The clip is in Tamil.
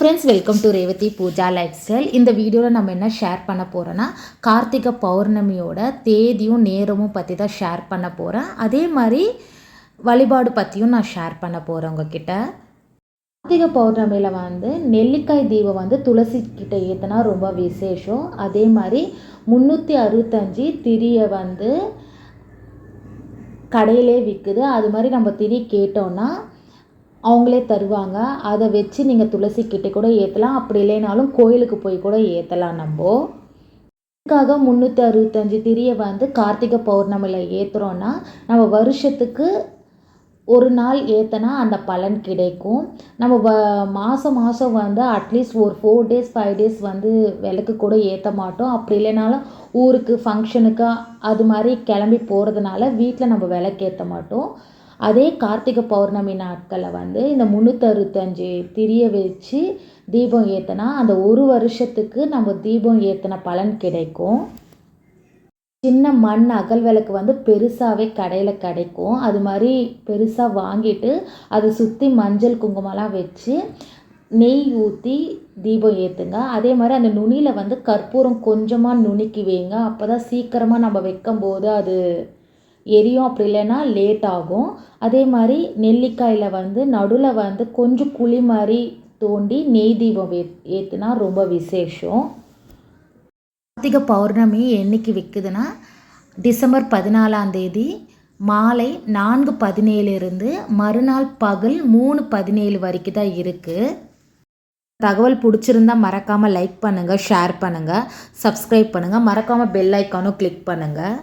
Friends welcome to Revathi Pooja lifestyle இந்த வீடியோவில் நம்ம என்ன ஷேர் பண்ண போகிறோன்னா கார்த்திகை பௌர்ணமியோட தேதியும் நேரமும் பற்றி தான் ஷேர் பண்ண போகிறேன் அதே மாதிரி வழிபாடு பற்றியும் நான் ஷேர் பண்ண போகிறேன் உங்ககிட்ட. கார்த்திகை பௌர்ணமியில் வந்து நெல்லிக்காய் தீபம் வந்து துளசி கிட்ட ஏற்றினா ரொம்ப விசேஷம். அதே மாதிரி முந்நூற்றி அறுபத்தஞ்சி திரியை வந்து கடையிலே விற்குது அது மாதிரி நம்ம திரி கேட்டோன்னா அவங்களே தருவாங்க. அதை வச்சு நீங்கள் துளசி கிட்டே கூட ஏற்றலாம் அப்படி இல்லைனாலும் கோயிலுக்கு போய் கூட ஏற்றலாம் நம்ம. இதுக்காக முந்நூற்றி அறுபத்தஞ்சு திரியை வந்து கார்த்திகை பௌர்ணமியில் ஏற்றுறோன்னா நம்ம வருஷத்துக்கு ஒரு நாள் ஏற்றினா அந்த பலன் கிடைக்கும். நம்ம வ மாதம் மாதம் வந்து அட்லீஸ்ட் ஒரு ஃபோர் டேஸ் ஃபைவ் டேஸ் வந்து விளக்கு கூட ஏற்ற மாட்டோம். அப்படி இல்லைனாலும் ஊருக்கு ஃபங்க்ஷனுக்கு அது மாதிரி கிளம்பி போகிறதுனால வீட்டில் நம்ம விளக்கு ஏற்ற மாட்டோம். அதே கார்த்திகை பௌர்ணமி நாட்களில் வந்து இந்த முந்நூற்றறுபத்தஞ்சி திரியை வச்சு தீபம் ஏற்றினா அந்த ஒரு வருஷத்துக்கு நம்ம தீபம் ஏற்றின பலன் கிடைக்கும். சின்ன மண் அகல் விளக்கு வந்து பெருசாகவே கடையில் கிடைக்கும். அது மாதிரி பெருசாக வாங்கிட்டு அதை சுற்றி மஞ்சள் குங்குமம்லாம் வச்சு நெய் ஊற்றி தீபம் ஏற்றுங்க அதே மாதிரி அந்த நுனியில் வந்து கற்பூரம் கொஞ்சமாக நுணுக்கி வைங்க. அப்போ தான் சீக்கிரமாக நம்ம வைக்கும்போது அது எரியும். அப்படி இல்லைன்னா லேட் ஆகும். அதே மாதிரி நெல்லிக்காயில் வந்து நடுவில் வந்து கொஞ்சம் குழி மாதிரி தோண்டி நெய் தீபம் ஏ ஏற்றுனா ரொம்ப விசேஷம். கார்த்திகை பௌர்ணமி என்னைக்கு விற்குதுன்னா டிசம்பர் பதினாலாம் தேதி மாலை நான்கு பதினேழுலேருந்து மறுநாள் பகல் மூணு பதினேழு வரைக்கும் தான் இருக்குது தகவல் பிடிச்சிருந்தா மறக்காமல் லைக் பண்ணுங்கள் ஷேர் பண்ணுங்கள் சப்ஸ்கிரைப் பண்ணுங்கள் மறக்காமல் பெல் ஐக்கானும் கிளிக் பண்ணுங்கள்